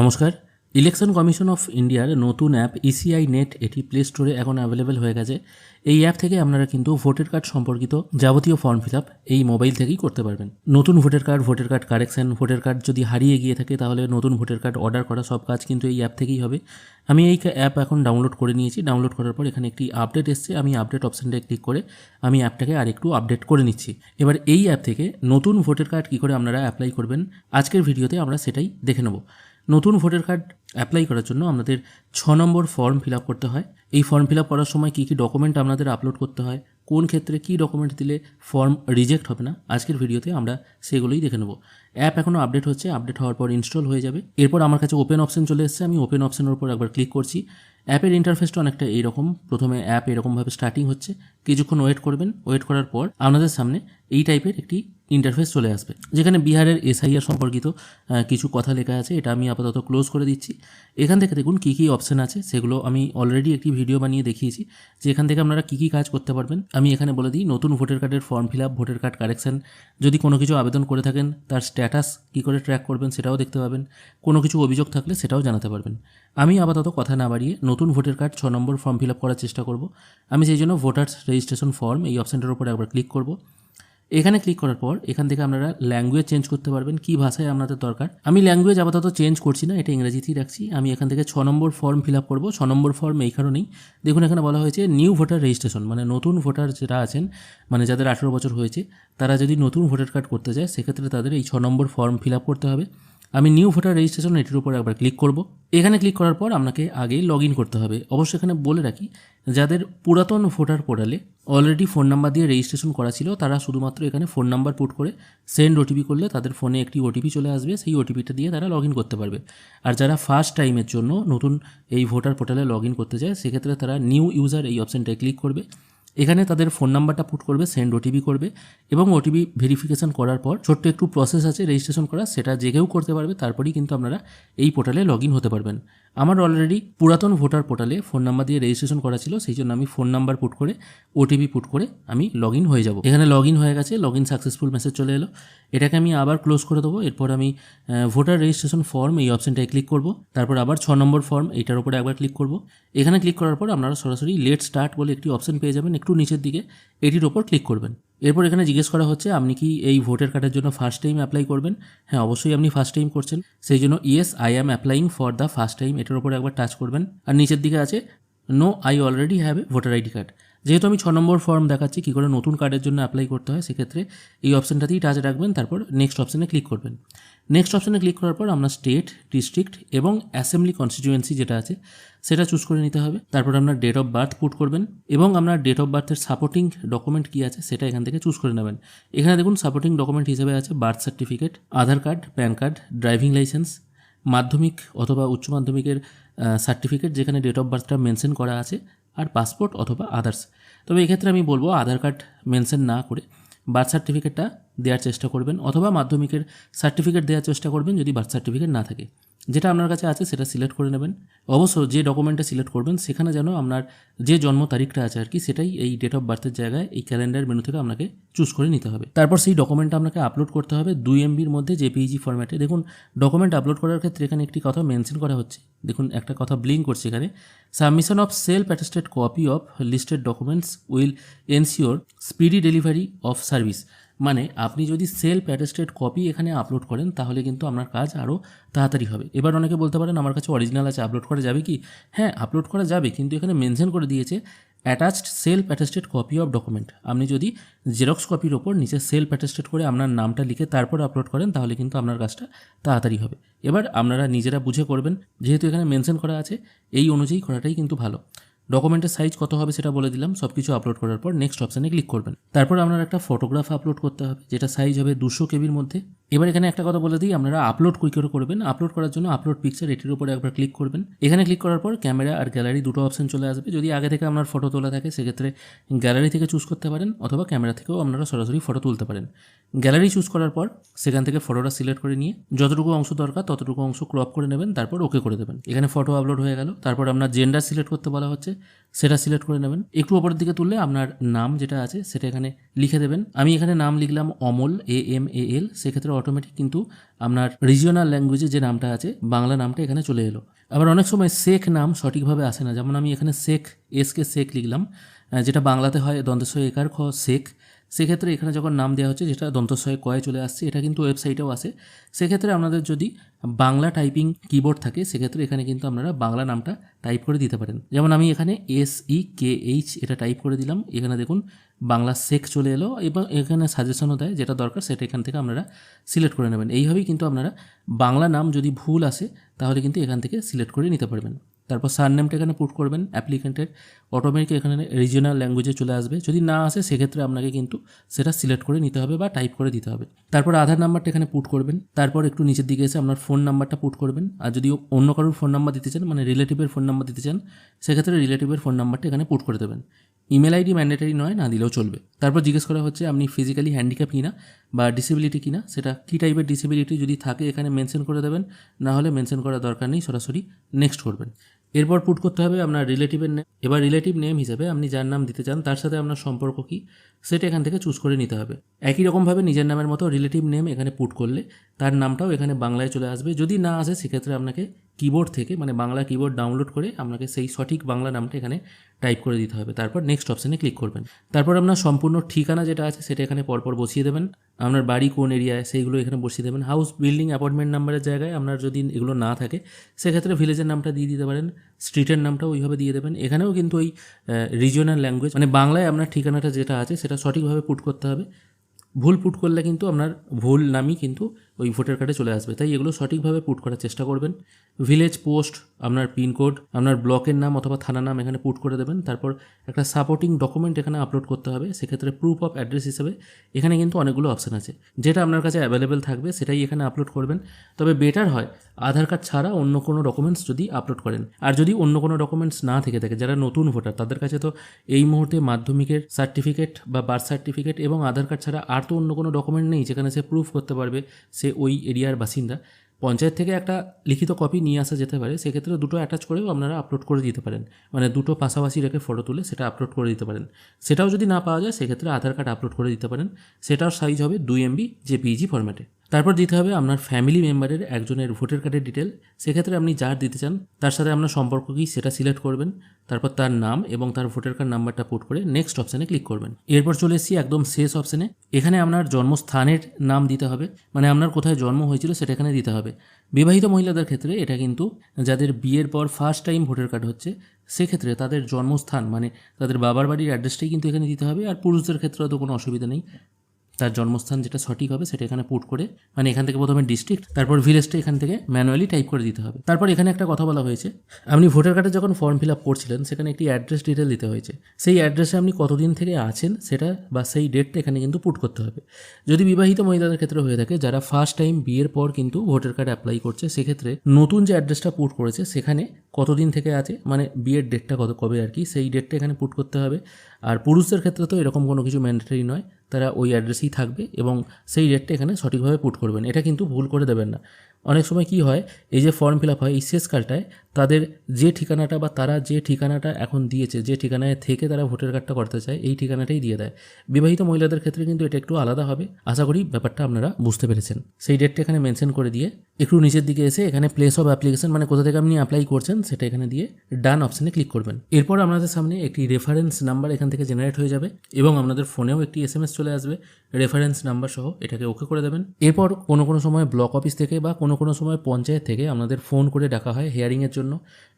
নমস্কার। Election commission of ইন্ডিয়ার নতুন অ্যাপ ইসিআই নেট এটি প্লে স্টোরে এখন অ্যাভেলেবেল হয়ে গেছে। এই অ্যাপ থেকে আপনারা কিন্তু ভোটার কার্ড সম্পর্কিত যাবতীয় ফর্ম ফিল আপ এই মোবাইল থেকেই করতে পারবেন। নতুন voter card voter card correction voter card যদি হারিয়ে গিয়ে থাকে তাহলে নতুন ভোটার কার্ড অর্ডার করা সব কাজ কিন্তু এই অ্যাপ থেকেই হবে। আমি এই অ্যাপ এখন ডাউনলোড করে নিয়েছি। ডাউনলোড করার পর এখানে একটি আপডেট এসছে। আমি আপডেট অপশানটায় ক্লিক করে আমি অ্যাপটাকে আর একটু আপডেট করে নিচ্ছি। এবার এই অ্যাপ থেকে নতুন ভোটার কার্ড কী করে আপনারা অ্যাপ্লাই করবেন, আজকের ভিডিওতে আমরা সেটাই দেখে নেব। নতুন ভোটার কার্ড অ্যাপ্লাই করার জন্য আপনাদের ছ নম্বর ফর্ম ফিল আপ করতে হয়। এই ফর্ম ফিল আপ করার সময় কী কী ডকুমেন্ট আপনাদের আপলোড করতে হয়, কোন ক্ষেত্রে কী ডকুমেন্ট দিলে ফর্ম রিজেক্ট হবে না, আজকের ভিডিওতে আমরা সেগুলোই দেখে নেব। অ্যাপ এখনও আপডেট হচ্ছে আপডেট হওয়ার পর ইনস্টল হয়ে যাবে। এরপর আমার কাছে ওপেন অপশন চলে এসেছে, আমি ওপেন অপশনের উপর একবার ক্লিক করছি। অ্যাপের ইন্টারফেসটা অনেকটা এইরকম, প্রথমে অ্যাপ এরকমভাবে স্টার্টিং হচ্ছে। কিছুক্ষণ ওয়েট করবেন ওয়েট করার পর আপনাদের সামনে এই টাইপের একটি ইন্টারফেস চলে আসবে। যেখানে বিহারের এসআইআর সম্পর্কিত কিছু কথা লেখা আছে, এটা আমি আপাতত ক্লোজ করে দিচ্ছি। এখান থেকে দেখুন কী কী অপশান আছে, সেগুলো আমি অলরেডি একটি ভিডিও বানিয়ে দেখিয়েছি। যে এখান থেকে আপনারা কী কী কাজ করতে পারবেন, আমি এখানে বলে দিই, নতুন ভোটার কার্ডের form fill up voter card correction যদি কোনো কিছু আবেদন করে থাকেন, তার স্ট্যাটাস কী করে ট্র্যাক করবেন সেটাও দেখতে পাবেন। কোনো কিছু অভিযোগ থাকলে সেটাও জানাতে পারবেন। আমি আপাতত কথা না বাড়িয়ে নতুন ভোটার কার্ড ছ নম্বর ফর্ম ফিল আপ করার চেষ্টা করব। আমি সেই জন্য ভোটার্স রেজিস্ট্রেশন ফর্ম এই অপশানটার উপর একবার ক্লিক করব। এখানে ক্লিক করার পর, এখান থেকে আপনারা ল্যাঙ্গুয়েজ চেঞ্জ করতে পারবেন, কি ভাষায় আপনাদের দরকার। আমি ল্যাঙ্গুয়েজ আপাতত চেঞ্জ করছি না, এটা ইংরেজিতেই রাখছি। আমি এখান থেকে ছ নম্বর ফর্ম ফিল আপ করব। ছ নম্বর ফর্ম এই কারণেই। দেখুন, এখানে বলা হয়েছে নিউ ভোটার রেজিস্ট্রেশন মানে নতুন ভোটার যারা আছেন মানে যাদের আঠেরো বছর হয়েছে, তারা যদি নতুন ভোটার কার্ড করতে চায় সেক্ষেত্রে তাদের এই ছ নম্বর ফর্ম ফিল আপ করতে হবে। আমি নিউ ভোটার রেজিস্ট্রেশন এটির উপর একবার ক্লিক করব। এখানে ক্লিক করার পর আপনাকে আগে লগ করতে হবে। অবশ্যই এখানে বলে রাখি, যাদের পুরাতন ভোটার পোর্টালে অলরেডি ফোন নাম্বার দিয়ে রেজিস্ট্রেশন করা ছিল, তারা শুধুমাত্র এখানে ফোন নাম্বার পুট করে সেন্ড ওটিপি করলে তাদের ফোনে একটি ওটিপি চলে আসবে। সেই ওটিপিটা দিয়ে তারা লগ করতে পারবে। আর যারা ফার্স্ট টাইমের জন্য নতুন এই ভোটার পোর্টালে লগ করতে চায়, সেক্ষেত্রে তারা নিউ ইউজার এই অপশানটায় ক্লিক করবে। এখানে তাদের ফোন নাম্বারটা পুট করবে সেন্ড ওটিপি করবে এবং ওটিপি ভেরিফিকেশন করার পর ছোট্ট একটু প্রসেস আছে রেজিস্ট্রেশন করা, সেটা যে কেউ করতে পারবে, তারপরেই কিন্তু আপনারা এই পোর্টালে লগ হতে পারবেন। আমার অলরেডি পুরাতন ভোটার পোর্টালে ফোন নাম্বার দিয়ে রেজিস্ট্রেশন করা ছিল, সেই জন্য আমি ফোন নাম্বার পুট করে ওটিপি পুট করে আমি লগ ইন হয়ে যাব। এখানে লগ ইন হয়ে গেছে লগ ইন সাকসেসফুল মেসেজ চলে এলো। এটাকে আমি আবার ক্লোজ করে দেবো, এরপর আমি ভোটার রেজিস্ট্রেশন ফর্ম এই অপশনটায় ক্লিক করব। তারপর আবার ছ নম্বর ফর্ম এইটার উপরে একবার ক্লিক করব। এখানে ক্লিক করার পর আপনারা সরাসরি লেট স্টার্ট বলে একটি অপশন পেয়ে যাবেন, একটু নিচের দিকে, এটির ওপর ক্লিক করবেন। এরপর এখানে জিজ্ঞেস করা হচ্ছে, আপনি কি এই ভোটার কার্ডের জন্য ফার্স্ট টাইম অ্যাপ্লাই করবেন? হ্যাঁ অবশ্যই আপনি ফার্স্ট টাইম করছেন। সেই জন্য yes I am applying for the first time এটার উপর একবার টাচ করবেন। আর নিচের দিকে আছে no I already have a voter ID card যেহেতু আমি ছ নম্বর ফর্ম দেখাচ্ছি, কী করে নতুন কার্ডের জন্য অ্যাপ্লাই করতে হয়, সেক্ষেত্রে এই অপশানটাতেই টাচ রাখবেন। তারপর নেক্সট অপশানে ক্লিক করবেন। নেক্সট অপশানে ক্লিক করার পর আপনার স্টেট ডিস্ট্রিক্ট এবং অ্যাসেম্বলি কনস্টিটিউয়েন্সি যেটা আছে, সেটা চুজ করে নিতে হবে। তারপর আপনার ডেট অফ বার্থ পুট করবেন এবং আপনার ডেট অফ বার্থের সাপোর্টিং ডকুমেন্ট কী আছে, সেটা এখান থেকে চুজ করে নেবেন। এখানে দেখুন সাপোর্টিং ডকুমেন্ট হিসেবে আছে birth certificate Aadhaar card PAN card driving licence মাধ্যমিক অথবা উচ্চ মাধ্যমিকের সার্টিফিকেট যেখানে ডেট অফ বার্থটা মেনশন করা আছে, আর পাসপোর্ট অথবা আদার্স তবে এক্ষেত্রে আমি বলব আধার কার্ড মেনশন না করে বার্থ সার্টিফিকেটটা দেওয়ার চেষ্টা করবেন অথবা মাধ্যমিকের সার্টিফিকেট দেওয়ার চেষ্টা করবেন যদি বার্থ সার্টিফিকেট না থাকে। যেটা আপনার কাছে আছে সেটা সিলেক্ট করে নেবেন। অবশ্য যে ডকুমেন্টটা সিলেক্ট করবেন, সেখানে যেন আপনার যে জন্ম তারিখটা আছে আর কি, সেটাই এই ডেট অফ বার্থের জায়গায়, এই ক্যালেন্ডার মেনু থেকে আপনাকে চুজ করে নিতে হবে। তারপর সেই ডকুমেন্টটা আপনাকে আপলোড করতে হবে দুই এমবির মধ্যে যে জেপিইজি ফরম্যাটে দেখুন ডকুমেন্ট আপলোড করার ক্ষেত্রে এখানে একটি কথা মেনশন করা হচ্ছে। দেখুন, একটা কথা ব্লিং করছে এখানে। Submission of self attested copy of listed documents will ensure speedy delivery of service মানে আপনি যদি সেলফ অ্যাটেস্টেড কপি এখানে আপলোড করেন, তাহলে কিন্তু আপনার কাজ আরও তাড়াতাড়ি হবে। এবার অনেকে বলতে পারেন, আমার কাছে অরিজিনাল আছে আপলোড করা যাবে কি? হ্যাঁ আপলোড করা যাবে, কিন্তু এখানে মেনশন করে দিয়েছে attached self attested copy of document আপনি যদি জেরক্স কপির ওপর নিচে সেলফ অ্যাটেস্টেড করে আপনার নামটা লিখে তারপর আপলোড করেন, তাহলে কিন্তু আপনার কাজটা তাড়াতাড়ি হবে। এবার আপনারা নিজেরা বুঝে করবেন, যেহেতু এখানে মেনশন করা আছে, এই অনুযায়ী করাটাই কিন্তু ভালো। ডকুমেন্টের সাইজ কত হবে সেটা বলে দিলাম সব কিছু আপলোড করার পর নেক্সট অপশানে ক্লিক করবেন। তারপর আপনার একটা ফটোগ্রাফ আপলোড করতে হবে, যেটা সাইজ হবে দুশো কেবির মধ্যে। এবার এখানে একটা কথা বলে দিই, আপনারা আপলোড কী করে করবেন আপলোড করার জন্য আপলোড পিকচার এটির উপরে একবার ক্লিক করবেন। এখানে ক্লিক করার পর ক্যামেরা আর গ্যালারি দুটো অপশন চলে আসবে। যদি আগে থেকে আপনার ফটো তোলা থাকে, সেক্ষেত্রে গ্যালারি থেকে চুজ করতে পারেন, অথবা ক্যামেরা থেকেও আপনারা সরাসরি ফটো তুলতে পারেন। গ্যালারি চুজ করার পর সেখান থেকে ফটোটা সিলেক্ট করে নিয়ে, যতটুকু অংশ দরকার ততটুকু অংশ ক্রপ করে নেবেন, তারপর ওকে করে দেবেন। এখানে ফটো আপলোড হয়ে গেল। তারপর আপনার জেন্ডার সিলেক্ট করতে বলা হচ্ছে। সেটা সিলেক্ট করে নেবেন। একটু ওপরের দিকে তুললে আপনার নাম যেটা আছে সেটা এখানে লিখে দেবেন। আমি এখানে নাম লিখলাম অমল এ এম এ এল সেক্ষেত্রে অটোমেটিক কিন্তু আপনার রিজিওনাল ল্যাঙ্গুয়েজে যে নামটা আছে, বাংলা নামটা এখানে চলে এলো। আবার অনেক সময় শেখ নাম সঠিকভাবে আসে না। যেমন আমি এখানে শেখ এসকে শেখ লিখলাম যেটা বাংলাতে হয় দন্তস্বয় একার খ শেখ সেক্ষেত্রে এখানে যখন নাম দেওয়া হচ্ছে, যেটা দন্তস্বয়ে কয়ে চলে আসছে, এটা কিন্তু ওয়েবসাইটেও আসে সেক্ষেত্রে আপনাদের যদি বাংলা টাইপিং কিবোর্ড থাকে, সেক্ষেত্রে এখানে কিন্তু আপনারা বাংলা নামটা টাইপ করে দিতে পারেন। যেমন আমি এখানে এস ই কে এইচ এটা টাইপ করে দিলাম। এখানে দেখুন, বাংলা শেখ চলে এলো এবং এখানে সাজেশনও দেয়, যেটা দরকার সেটা এখান থেকে আপনারা সিলেক্ট করে নেবেন। এইভাবেই কিন্তু আপনারা বাংলা নাম যদি ভুল আসে, তাহলে কিন্তু এখান থেকে সিলেক্ট করে নিতে পারবেন। তারপর সারনেমটা এখানে পুট করবেন অ্যাপ্লিকেন্টের অটোমেটিক এখানে রিজিওনাল ল্যাঙ্গুয়েজে চলে আসবে। যদি না আসে, সেক্ষেত্রে আপনাকে কিন্তু সেটা সিলেক্ট করে নিতে হবে বা টাইপ করে দিতে হবে। তারপর আধার নাম্বারটা এখানে পুট করবেন। তারপর একটু নিচের দিকে এসে আপনার ফোন নাম্বারটা পুট করবেন। আর যদি অন্য কারোর ফোন নাম্বার দিতে চান মানে রিলেটিভের ফোন নাম্বার দিতে চান, সেক্ষেত্রে রিলেটিভের ফোন নাম্বারটা এখানে পুট করে দেবেন। ইমেল আইডি ম্যান্ডেটারি নয়, না দিলেও চলবে। তারপর জিজ্ঞেস করা হচ্ছে, আপনি ফিজিক্যালি হ্যান্ডিক্যাপ কিনা বা ডিসেবিলিটি কিনা, সেটা কী টাইপের ডিসেবিলিটি যদি থাকে, এখানে মেনশন করে দেবেন। না হলে মেনশন করার দরকার নেই, সরাসরি নেক্সট করবেন। এরপর পুট করতে হবে আপনার রিলেটিভের নেম এবার রিলেটিভ নেম হিসেবে আপনি যার নাম দিতে চান, তার সাথে আপনার সম্পর্ক কী, সেটা এখান থেকে চুজ করে নিতে হবে। একই রকমভাবে নিজের নামের মতো রিলেটিভ নেম এখানে পুট করলে তার নামটাও এখানে বাংলায় চলে আসবে। যদি না আসে, সেক্ষেত্রে আপনাকে কিবোর্ড থেকে মানে বাংলা কিবোর্ড ডাউনলোড করে আপনাকে সেই সঠিক বাংলা নামটা এখানে টাইপ করে দিতে হবে। তারপর নেক্সট অপশানে ক্লিক করবেন। তারপর আপনার সম্পূর্ণ ঠিকানা যেটা আছে, সেটা এখানে পরপর বসিয়ে দেবেন। আপনার বাড়ি কোন এরিয়ায় সেইগুলো এখানে বসিয়ে দেবেন। হাউস বিল্ডিং অ্যাপার্টমেন্ট নাম্বারের জায়গায় আপনার যদি এগুলো না থাকে, সেক্ষেত্রে ভিলেজের নামটা দিয়ে দিতে পারেন স্ট্রিটের নামটা ওইভাবে দিয়ে দেবেন। এখানেও কিন্তু ওই রিজিওনাল ল্যাঙ্গুয়েজ মানে বাংলায় আপনার ঠিকানাটা যেটা আছে, সেটা সঠিকভাবে পুট করতে হবে। ভুল পুট করলে কিন্তু আপনার ভুল নামই কিন্তু ওই ভোটার কার্ডে চলে আসবে। তাই এগুলো সঠিকভাবে পুট করার চেষ্টা করবেন। ভিলেজ পোস্ট আপনার পিনকোড আপনার ব্লকের নাম অথবা থানার নাম এখানে পুট করে দেবেন। তারপর একটা সাপোর্টিং ডকুমেন্ট এখানে আপলোড করতে হবে। সেক্ষেত্রে প্রুফ অফ অ্যাড্রেস হিসেবে এখানে কিন্তু অনেকগুলো অপশান আছে। যেটা আপনার কাছে অ্যাভেলেবেল থাকবে, সেটাই এখানে আপলোড করবেন। তবে বেটার হয় আধার কার্ড ছাড়া অন্য কোনো ডকুমেন্টস যদি আপলোড করেন। আর যদি অন্য কোনো ডকুমেন্টস না থেকে থাকে, যারা নতুন ভোটার, তাদের কাছে তো এই মুহূর্তে মাধ্যমিকের সার্টিফিকেট বা বার্থ সার্টিফিকেট এবং আধার কার্ড ছাড়া আর তো অন্য কোনো ডকুমেন্ট নেই, যেখানে সে প্রুফ করতে পারবে সে ওই এরিয়ার বাসিন্দা। পঞ্চায়েত থেকে একটা লিখিত কপি নিয়ে আসা যেতে পারে, সেক্ষেত্রে দুটো অ্যাটাচ করেও আপনারা আপলোড করে দিতে পারেন। মানে দুটো পাশাপাশি রেখে ফটো তুলে সেটা আপলোড করে দিতে পারেন। সেটাও যদি না পাওয়া যায়, সেক্ষেত্রে আধার কার্ড আপলোড করে দিতে পারেন। সেটার সাইজ হবে দুই এমবি জেপিইজি ফরম্যাটে তারপর দিতে হবে আপনার ফ্যামিলি মেম্বারের একজনের ভোটার কার্ডের ডিটেল সেক্ষেত্রে আপনি যার দিতে চান, তার সাথে আপনার সম্পর্ক কী সেটা সিলেক্ট করবেন, তারপর তার নাম এবং তার ভোটার কার্ড নাম্বারটা পুট করে নেক্সট অপশানে ক্লিক করবেন। এরপর চলে এসেছি একদম শেষ অপশানে এখানে আপনার জন্মস্থানের নাম দিতে হবে মানে আপনার কোথায় জন্ম হয়েছিল সেটা এখানে দিতে হবে। বিবাহিত মহিলাদের ক্ষেত্রে এটা কিন্তু যাদের বিয়ের পর ফার্স্ট টাইম ভোটার কার্ড হচ্ছে, সেক্ষেত্রে তাদের জন্মস্থান মানে তাদের বাবার বাড়ির অ্যাড্রেসটাই কিন্তু এখানে দিতে হবে। আর পুরুষদের ক্ষেত্রে তো কোনো অসুবিধা নেই। তার জন্মস্থান যেটা সঠিক হবে সেটা এখানে পুট করে মানে এখান থেকে প্রথমে ডিস্ট্রিক্ট তারপর ভিলেজটা এখান থেকে ম্যানুয়ালি টাইপ করে দিতে হবে। তারপর এখানে একটা কথা বলা হয়েছে, আপনি ভোটার কার্ডে যখন ফর্ম ফিল আপ করছিলেন, সেখানে একটি অ্যাড্রেস ডিটেল দিতে হয়েছে। সেই অ্যাড্রেসে আপনি কতদিন থেকে আছেন সেটা বা সেই ডেটটা এখানে কিন্তু পুট করতে হবে। যদি বিবাহিত মহিলাদের ক্ষেত্রে হয়ে থাকে, যারা ফার্স্ট টাইম বিয়ের পর কিন্তু ভোটার কার্ড অ্যাপ্লাই করছে, সেক্ষেত্রে নতুন যে অ্যাড্রেসটা পুট করেছে, সেখানে কতদিন থেকে আছে মানে বিয়ের ডেটটা কত, কবে আর কি, সেই ডেটটা এখানে পুট করতে হবে। আর পুরুষদের ক্ষেত্রে তো এরকম কোনো কিছু ম্যান্ডেটারি নয়, তারা ওই অ্যাড্রেসেই থাকবে এবং সেই ডেটটা এখানে সঠিকভাবে পুট করবেন। এটা কিন্তু ভুল করে দেবেন না। অনেক সময় কি হয়, এই যে ফর্ম ফিল আপ হয়, এই শেষ কালটায় তাদের যে ঠিকানাটা বা তারা যে ঠিকানাটা এখন দিয়েছে, যে ঠিকানায় থেকে তারা ভোটার কার্ডটা করতে চায়, এই ঠিকানাটাই দিয়ে দেয়। বিবাহিত মহিলাদের ক্ষেত্রে কিন্তু এটা একটু আলাদা হবে। আশা করি ব্যাপারটা আপনারা বুঝতে পেরেছেন। সেই ডেটটা এখানে মেনশন করে দিয়ে একটু নিচের দিকে এসে এখানে প্লেস অফ অ্যাপ্লিকেশন মানে কোথা থেকে আপনি অ্যাপ্লাই করছেন, সেটা এখানে দিয়ে ডান অপশানে ক্লিক করবেন। এরপর আপনাদের সামনে একটি রেফারেন্স নাম্বার এখান থেকে জেনারেট হয়ে যাবে এবং আপনাদের ফোনেও একটি এস চলে আসবে। রেফারেন্স নাম্বার সহ এটাকে ওকে করে দেবেন। এরপর কোনো কোনো সময় ব্লক অফিস থেকে বা কোনো কোনো কোনো সময় পঞ্চায়েত থেকে আপনাদের ফোন করে ডাকা হয় হিয়ারিংয়ের জন্য।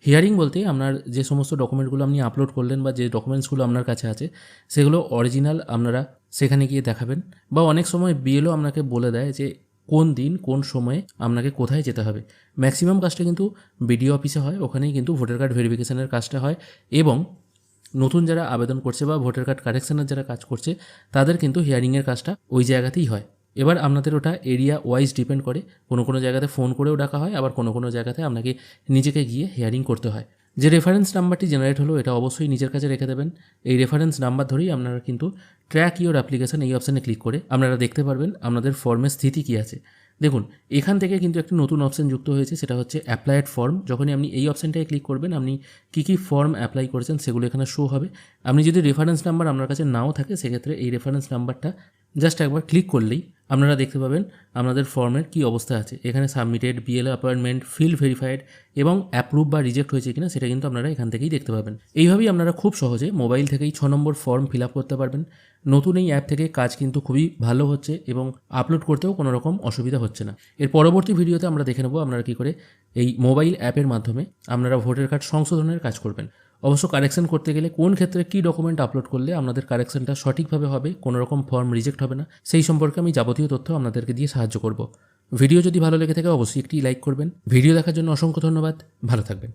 হিয়ারিং বলতে আপনার যে সমস্ত ডকুমেন্টগুলো আপনি আপলোড করলেন বা যে ডকুমেন্টসগুলো আপনার কাছে আছে, সেগুলো অরিজিনাল আপনারা সেখানে গিয়ে দেখাবেন বা অনেক সময় বিএলও আপনাকে বলে দেয় যে কোন দিন, কোন সময়ে আপনাকে কোথায় যেতে হবে। ম্যাক্সিমাম কাজটা কিন্তু বিডিও অফিসে হয়, ওখানেই কিন্তু ভোটার কার্ড ভেরিফিকেশনের কাজটা হয় এবং নতুন যারা আবেদন করছে বা ভোটার কার্ড কারেকশনের যারা কাজ করছে, তাদের কিন্তু হিয়ারিংয়ের কাজটা ওই জায়গাতেই হয়। এবার আপনাদের ওটা এরিয়া ওয়াইজ ডিপেন্ড করে। কোনো কোনো জায়গাতে ফোন করেও ডাকা হয়, আবার কোনো কোনো জায়গাতে আপনাকে নিজেকে গিয়ে হিয়ারিং করতে হয়। যে রেফারেন্স নাম্বারটি জেনারেট হলো, এটা অবশ্যই নিজের কাছে রেখে দেবেন। এই রেফারেন্স নাম্বার ধরেই আপনারা কিন্তু ট্র্যাক ইওর অ্যাপ্লিকেশন এই অপশানে ক্লিক করে আপনারা দেখতে পারবেন আপনাদের ফর্মের স্থিতি কী আছে। দেখুন, এখান থেকে কিন্তু একটি নতুন অপশন যুক্ত হয়েছে, সেটা হচ্ছে অ্যাপ্লাইড ফর্ম যখনই আপনি এই অপশানটায় ক্লিক করবেন, আপনি কী কী ফর্ম অ্যাপ্লাই করেছেন সেগুলো এখানে শো হবে। আপনি যদি রেফারেন্স নাম্বার আপনার কাছে নাও থাকে, সেক্ষেত্রে এই রেফারেন্স নাম্বারটা জাস্ট একবার ক্লিক করলেই আপনারা দেখতে পাবেন আপনাদের ফর্মের কী অবস্থা আছে। এখানে submitted BL appointment, field verified এবং অ্যাপ্রুভ বা রিজেক্ট হয়েছে কিনা সেটা কিন্তু আপনারা এখান থেকেই দেখতে পাবেন। এইভাবেই আপনারা খুব সহজে মোবাইল থেকেই ছ নম্বর ফর্ম ফিল আপ করতে পারবেন। নতুন এই অ্যাপ থেকে কাজ কিন্তু খুবই ভালো হচ্ছে এবং আপলোড করতেও কোনো রকম অসুবিধা হচ্ছে না। এর পরবর্তী ভিডিওতে আমরা দেখে নেব আপনারা কী করে এই মোবাইল অ্যাপের মাধ্যমে আপনারা ভোটার কার্ড সংশোধনের কাজ করবেন। অবশ্য কারেকশন করতে গেলে কোন ক্ষেত্রে কী ডকুমেন্ট আপলোড করলে আপনাদের কারেকশনটা সঠিকভাবে হবে কোনো রকম ফর্ম রিজেক্ট হবে না, সেই সম্পর্কে আমি যাবতীয় তথ্য আপনাদেরকে দিয়ে সাহায্য করব। ভিডিও যদি ভালো লেগে থাকে, অবশ্যই একটি লাইক করবেন। ভিডিও দেখার জন্য অসংখ্য ধন্যবাদ। ভালো থাকবেন।